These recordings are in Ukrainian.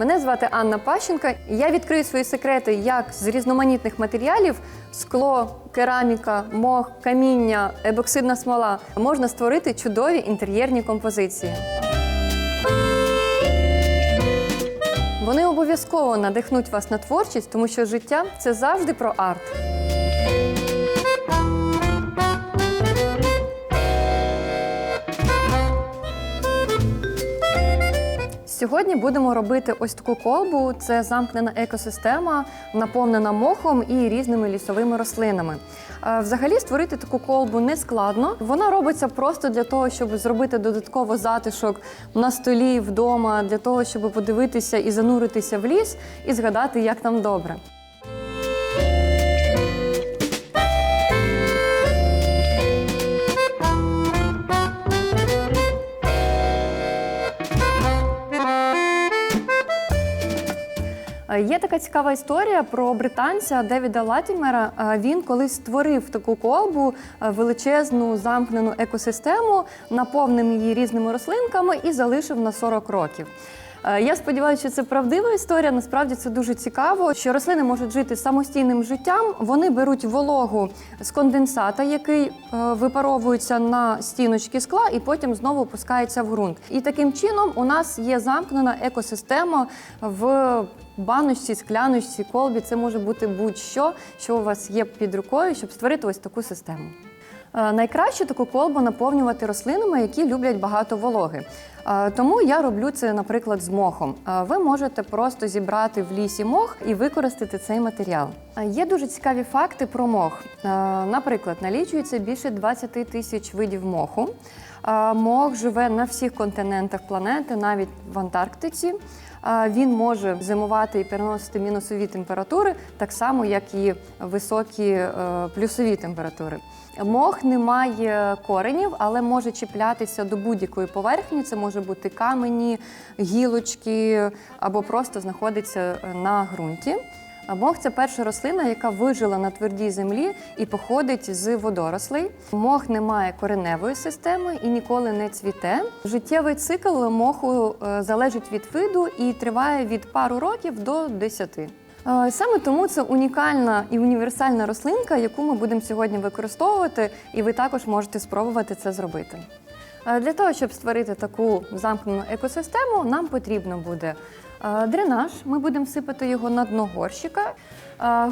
Мене звати Анна Пащенка, і я відкрию свої секрети, як з різноманітних матеріалів скло, кераміка, мох, каміння, ебоксидна смола можна створити чудові інтер'єрні композиції. Вони обов'язково надихнуть вас на творчість, тому що життя це завжди про арт. Сьогодні будемо робити ось таку колбу. Це замкнена екосистема, наповнена мохом і різними лісовими рослинами. Е, Взагалі створити таку колбу не складно. Вона робиться просто для того, щоб зробити додатково затишок на столі вдома, для того, щоб подивитися і зануритися в ліс і згадати, як там добре. Є така цікава історія про британця Девіда Латімера. Е, Він колись створив таку колбу, е, величезну замкнену екосистему, наповнив її різними рослинками і залишив на 40 років. Е, Я сподіваюся, що це правдива історія. Насправді це дуже цікаво, що рослини можуть жити самостійним життям. Вони беруть вологу з конденсата, який е, випаровується на стіночки скла, і потім знову опускається в ґрунт. І таким чином у нас є замкнена екосистема в баночці, скляночці, колбі. Це може бути будь-що, що у вас є під рукою, щоб створити ось таку систему. Е, Найкраще таку колбу наповнювати рослинами, які люблять багато вологи. Е, Тому я роблю це, наприклад, з мохом. Е, Ви можете просто зібрати в лісі мох і використати цей матеріал. Є дуже цікаві факти про мох. Наприклад, налічується більше 20 тисяч видів моху. Мох живе на всіх континентах планети, навіть в Антарктиці. Він може зимувати і переносити мінусові температури, так само, як і високі плюсові температури. Мох не має коренів, але може чіплятися до будь-якої поверхні. Це може бути камені, гілочки або просто знаходиться е, на ґрунті. Мох це перша рослина, яка вижила на твердій землі і походить з водорослей. Мох не має кореневої системи і ніколи не цвіте. Життєвий цикл моху е, залежить від виду і триває від пару років до 10. Е, Саме тому це унікальна і універсальна рослинка, яку ми будемо сьогодні використовувати, і ви також можете спробувати це зробити. Е, Для того, щоб створити таку замкнену екосистему, нам потрібно буде е, дренаж. Ми будемо сипати його на дно горщика.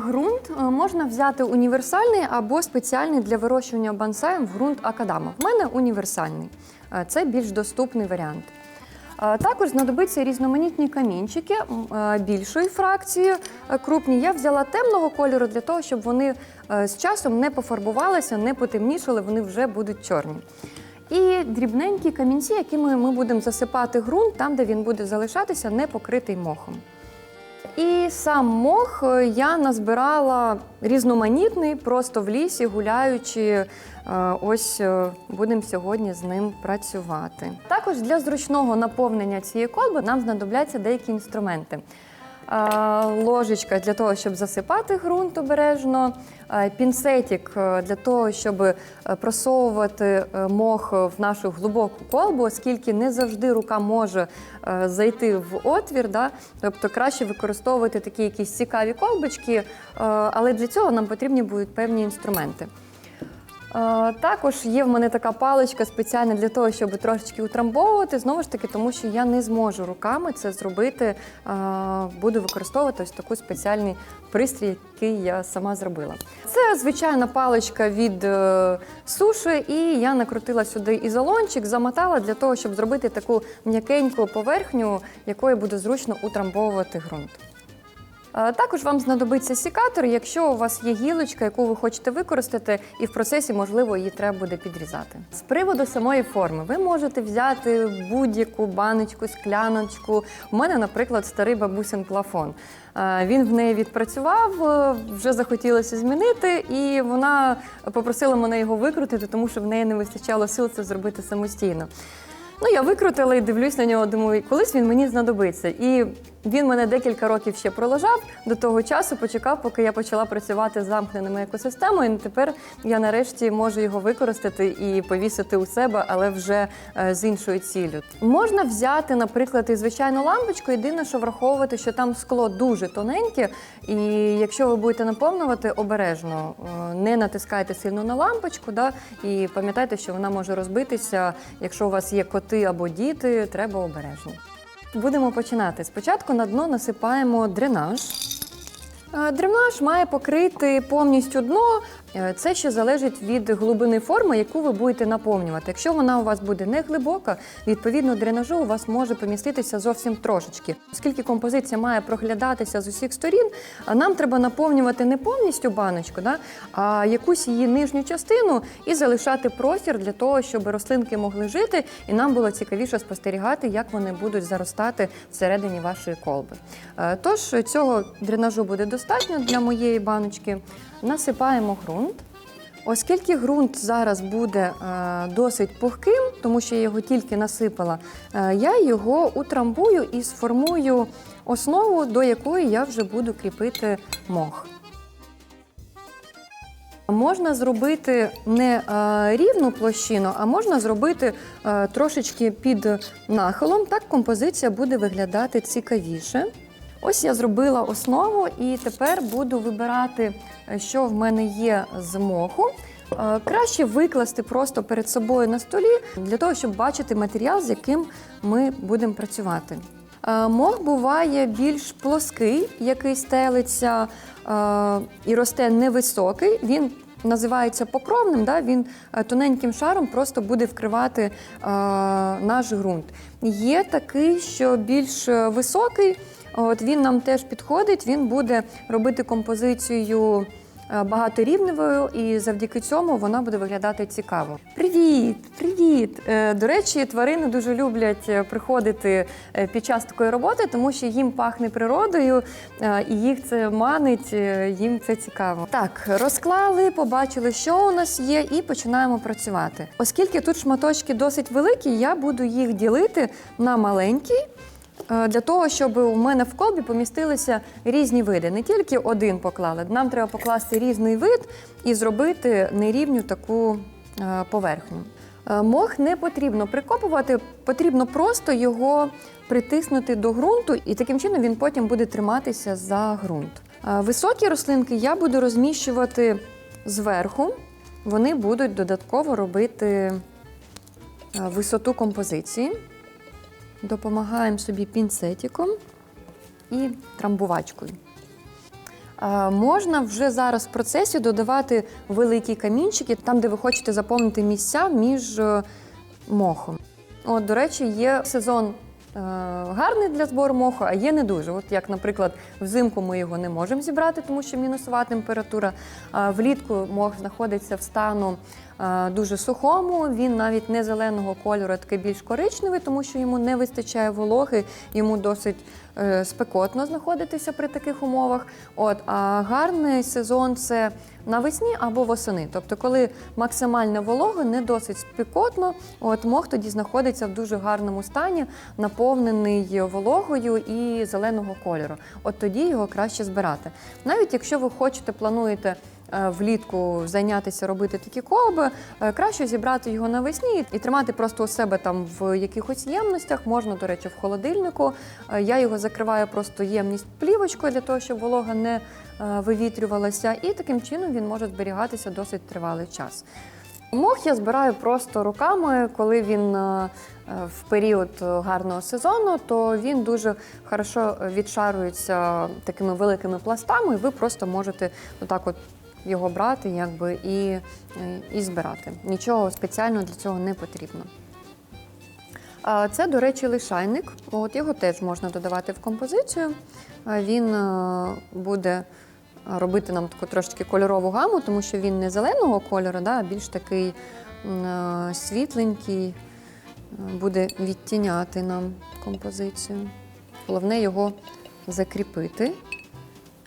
Ґрунт е, можна взяти універсальний або спеціальний для вирощування бонсаєм в ґрунт акадама. В мене універсальний. Це більш доступний варіант. Також знадобиться різноманітні камінчики більшої фракції е, крупні. Я взяла темного кольору для того, щоб вони е, з часом не пофарбувалися, не потемнішали, вони вже будуть чорні. І дрібненькі камінці, якими ми будемо засипати ґрунт там, де він буде залишатися, не покритий мохом. І сам мох е, я назбирала різноманітний, просто в лісі, гуляючи. Е, Ось е, будемо сьогодні з ним працювати. Також для зручного наповнення цієї колби нам знадобляться деякі інструменти. Ложечка для того, щоб засипати ґрунт обережно, пінцетик е, для того, щоб е, просовувати е, мох в нашу глибоку колбу, оскільки не завжди рука може зайти в отвір. Да? Тобто краще використовувати такі якісь цікаві колбочки, але для цього нам потрібні будуть певні інструменти. Е, Також є в мене така паличка спеціальна для того, щоб трошечки утрамбовувати. Знову ж таки, тому що я не зможу руками це зробити. Е, Буду використовувати ось таку спеціальний пристрій, який я сама зробила. Це звичайна паличка від е, суші, і я накрутила сюди ізолончик, замотала для того, щоб зробити таку м'якеньку поверхню, якою буде зручно утрамбовувати ґрунт. Е, Також вам знадобиться сікатор, якщо у вас є гілочка, яку ви хочете використати, і в процесі, можливо, її треба буде підрізати. З приводу самої форми, ви можете взяти будь-яку баночку, скляночку. У мене, наприклад, старий бабусин плафон. Е, Він в неї відпрацював, е, вже захотілося змінити, і вона попросила мене його викрутити, тому що в неї не вистачало сил це зробити самостійно. Ну, я викрутила і дивлюсь на нього, думаю, колись він мені знадобиться. І Він мене декілька років ще пролежав до того часу, почекав, поки я почала працювати з замкненими екосистемою. І тепер я нарешті можу його використати і повісити у себе, але вже е, з іншою ціллю. Можна взяти, наприклад, і звичайну лампочку. Єдине, що враховувати, що там скло дуже тоненьке, і якщо ви будете наповнювати обережно, е, не натискайте сильно на лампочку, да, і пам'ятайте, що вона може розбитися. Якщо у вас є коти або діти, треба обережно. Будемо починати. Спочатку на дно насипаємо дренаж. Е, Дренаж має покрити повністю дно. Е, Це ще залежить від глибини форми, яку ви будете наповнювати. Якщо вона у вас буде не глибока, відповідно дренажу у вас може поміститися зовсім трошечки. Оскільки композиція має проглядатися з усіх сторін, нам треба наповнювати не повністю баночку, да, а якусь її нижню частину і залишати простір для того, щоб рослинки могли жити, і нам було цікавіше спостерігати, як вони будуть заростати всередині вашої колби. Е, Тож цього дренажу буде достатньо для моєї баночки. Насипаємо ґрунт. Оскільки ґрунт зараз буде е, досить пухким, тому що я його тільки насипала, е, я його утрамбую і сформую основу, до якої я вже буду кріпити мох. Можна зробити не е, рівну площину, а можна зробити трошечки під нахилом. Так композиція буде виглядати цікавіше. Ось я зробила основу і тепер буду вибирати, е, що в мене є з моху. Е, Краще викласти просто перед собою на столі для того, щоб бачити матеріал, з яким ми будемо працювати. Е, Мох буває більш плоский, який стелиться і росте невисокий. Він називається покровним, да? він тоненьким шаром просто буде вкривати наш ґрунт. Є такий, що більш високий, от він нам теж підходить, він буде робити композицію е, багаторівневою, і завдяки цьому вона буде виглядати цікаво. Привіт! Привіт! Е, До речі, тварини дуже люблять е, приходити під час такої роботи, тому що їм пахне природою, і їх це манить, їм це цікаво. Так, розклали, побачили, що у нас є, і починаємо працювати. Оскільки тут шматочки досить великі, я буду їх ділити на маленькі. Е, Для того, щоб у мене в колбі помістилися різні види. Не тільки один поклали. Нам треба покласти різний вид і зробити нерівню таку е, поверхню. Е, Мох не потрібно прикопувати, потрібно просто його притиснути до ґрунту, і таким чином він потім буде триматися за ґрунт. Високі рослинки я буду розміщувати зверху. Вони будуть додатково робити висоту композиції. Допомагаємо собі пінцетиком і трамбувачкою. Е, Можна вже зараз в процесі додавати великі камінчики, там, де ви хочете заповнити місця між е, мохом. От, до речі, є сезон гарний для збору моху, а є не дуже. От як, наприклад, взимку ми його не можемо зібрати, тому що мінусова температура. Влітку мох знаходиться в стану е, дуже сухому. Він навіть не зеленого кольору, а такий більш коричневий, тому що йому не вистачає вологи, йому досить е, спекотно знаходитися при таких умовах. От, а гарний сезон це навесні або восени. Тобто, коли максимальна волога, не досить спекотно, от мох тоді знаходиться в дуже гарному стані, наповнений вологою і зеленого кольору. От тоді його краще збирати. Навіть якщо ви хочете, плануєте. Е, Влітку зайнятися робити такі колби, е, краще зібрати його навесні і тримати просто у себе там в якихось ємностях. Можна, до речі, в холодильнику. Е, Я його закриваю просто ємність плівочкою для того, щоб волога не вивітрювалася, і таким чином він може зберігатися досить тривалий час. Мох я збираю просто руками, коли він в період гарного сезону, то він дуже хорошо відшарюється такими великими пластами, і ви просто можете отак от його брати якби, і, е, і збирати. Нічого спеціального для цього не потрібно. Це, до речі, лишайник. От його теж можна додавати в композицію. Він е, буде робити нам таку трошки кольорову гаму, тому що він не зеленого кольору, да, а більш такий е, світленький, буде відтіняти нам композицію. Головне його закріпити.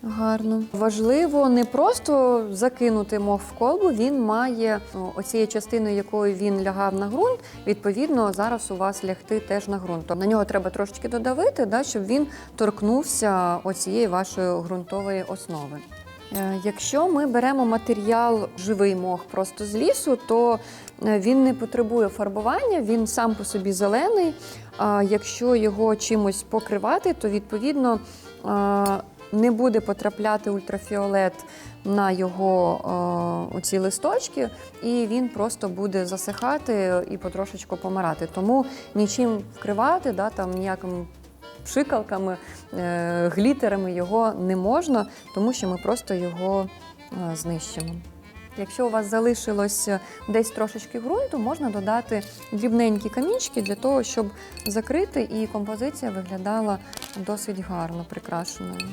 Гарно. Важливо не просто закинути мох в колбу, він має о, оцією частиною, якою він лягав на ґрунт, відповідно, зараз у вас лягти теж на ґрунт. Тобто На нього треба трошечки додавити, да, щоб він торкнувся оцієї вашої ґрунтової основи. Е, Якщо ми беремо матеріал живий мох просто з лісу, то е, він не потребує фарбування, він сам по собі зелений. А якщо його чимось покривати, то відповідно е, не буде потрапляти ультрафіолет на його е, оці листочки, і він просто буде засихати і потрошечку помирати. Тому нічим вкривати, да, там ніяким пшикалками, е, глітерами його не можна, тому що ми просто його е, знищимо. Якщо у вас залишилось десь трошечки ґрунту, можна додати дрібненькі камінчики для того, щоб закрити, і композиція виглядала досить гарно прикрашеною.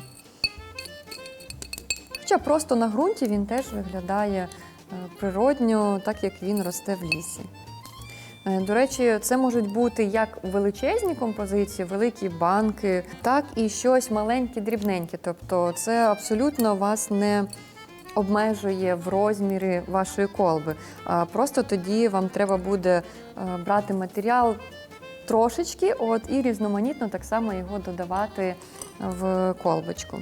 Хоча просто на ґрунті він теж виглядає е, природньо, так як він росте в лісі. Е, До речі, це можуть бути як величезні композиції, великі банки, так і щось маленьке, дрібненьке. Тобто це абсолютно вас не обмежує в розмірі вашої колби. Просто тоді вам треба буде е, брати матеріал трошечки, от і різноманітно так само його додавати в колбочку.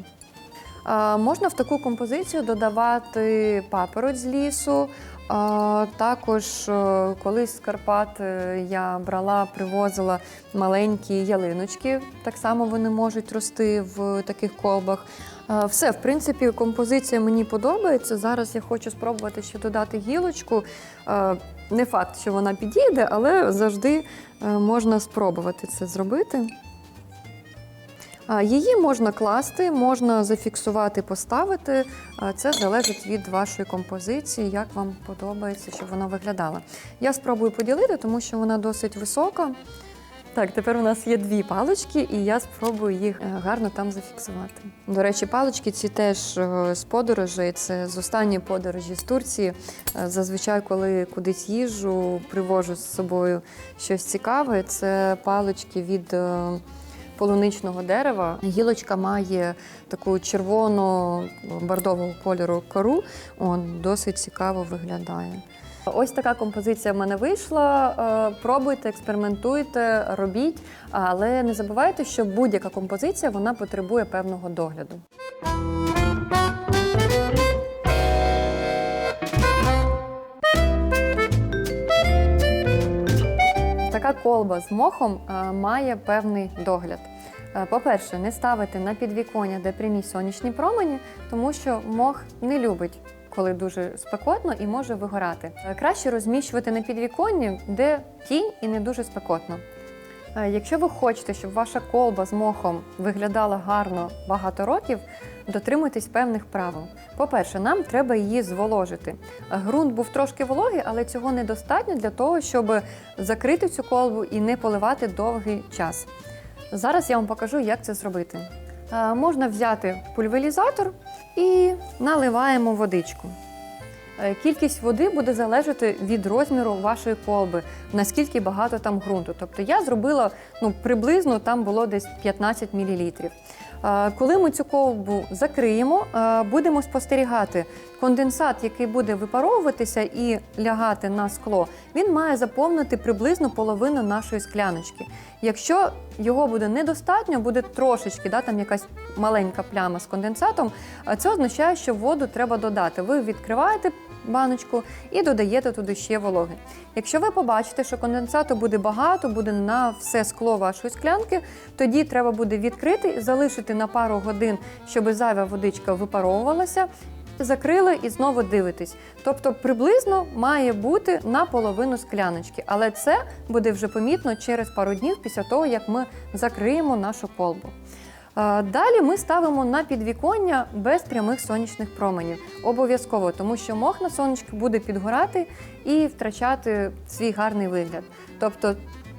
Можна в таку композицію додавати папороть з лісу. Також е, колись з Карпат е, я брала, привозила маленькі ялиночки. Так само вони можуть рости в таких колбах. Все, в принципі, композиція мені подобається. Зараз я хочу спробувати ще додати гілочку. Не факт, що вона підійде, але завжди е, можна спробувати це зробити. Її можна класти, можна зафіксувати, поставити. Це залежить від вашої композиції, як вам подобається, щоб вона виглядала. Я спробую поділити, тому що вона досить висока. Так, тепер у нас є дві палички, і я спробую їх е, гарно там зафіксувати. До речі, палички ці теж е, з подорожей. Це з останньої подорожі з Турції. Е, Зазвичай, коли кудись їжджу, привожу з собою щось цікаве. Це палички від полуничного дерева. Гілочка має таку червоно бордового кольору кору. Он досить цікаво виглядає. Ось така композиція в мене вийшла. Е, Пробуйте, експериментуйте, робіть, але не забувайте, що будь-яка композиція вона потребує певного догляду. Така колба з мохом е, має певний догляд. Е, По-перше, не ставити на підвіконня, де прямі сонячні промені, тому що мох не любить, коли дуже спекотно і може вигорати. Е, Краще розміщувати на підвіконні, де тінь і не дуже спекотно. Якщо ви хочете, щоб ваша колба з мохом виглядала гарно багато років, дотримуйтесь певних правил. По-перше, нам треба її зволожити. Ґрунт був трошки вологий, але цього недостатньо для того, щоб закрити цю колбу і не поливати довгий час. Зараз я вам покажу, як це зробити. Е, Можна взяти пульверізатор і наливаємо водичку. Е, Кількість води буде залежати від розміру вашої колби, наскільки багато там ґрунту. Тобто я зробила ну, приблизно там було десь 15 мл. Коли ми цю колбу закриємо, будемо спостерігати конденсат, який буде випаровуватися і лягати на скло, він має заповнити приблизно половину нашої скляночки. Якщо його буде недостатньо, буде трошечки, да, там якась маленька пляма з конденсатом, це означає, що воду треба додати. Ви відкриваєте баночку і додаєте туди ще вологи. Якщо ви побачите, що конденсату буде багато, буде на все скло вашої склянки, тоді треба буде відкрити, залишити на пару годин, щоб зайва водичка випаровувалася. Закрили і знову дивитесь. Тобто приблизно має бути на половину скляночки, але це буде вже помітно через пару днів після того, як ми закриємо нашу колбу. Далі ми ставимо на підвіконня без прямих сонячних променів. Обов'язково, тому що мох на сонечку буде підгорати і втрачати свій гарний вигляд. Тобто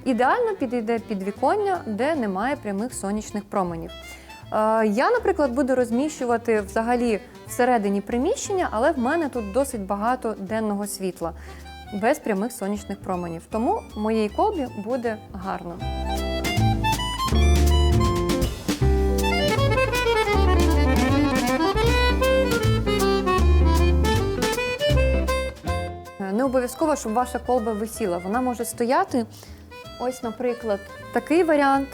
ідеально підійде підвіконня, де немає прямих сонячних променів. Я, наприклад, буду розміщувати взагалі всередині приміщення, але в мене тут досить багато денного світла без прямих сонячних променів. Тому моїй колбі буде гарно. Обов'язково, щоб ваша колба висіла. Вона може стояти. Ось, наприклад, такий варіант.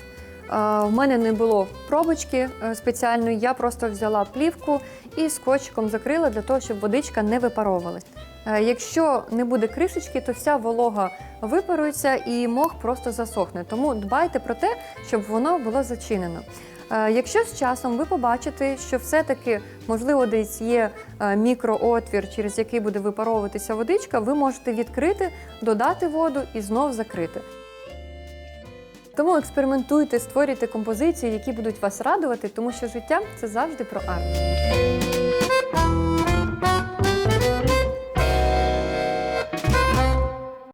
В мене не було пробочки е, спеціальної, я просто взяла плівку і скотчиком закрила для того, щоб водичка не випаровувалась. Е, Якщо не буде кришечки, то вся волога випарується і мох просто засохне. Тому дбайте про те, щоб воно було зачинено. Е, Якщо з часом ви побачите, що все-таки можливо десь є е, мікроотвір, через який буде випаровуватися водичка, ви можете відкрити, додати воду і знов закрити. Тому експериментуйте, створюйте композиції, які будуть вас радувати, тому що життя це завжди про арт.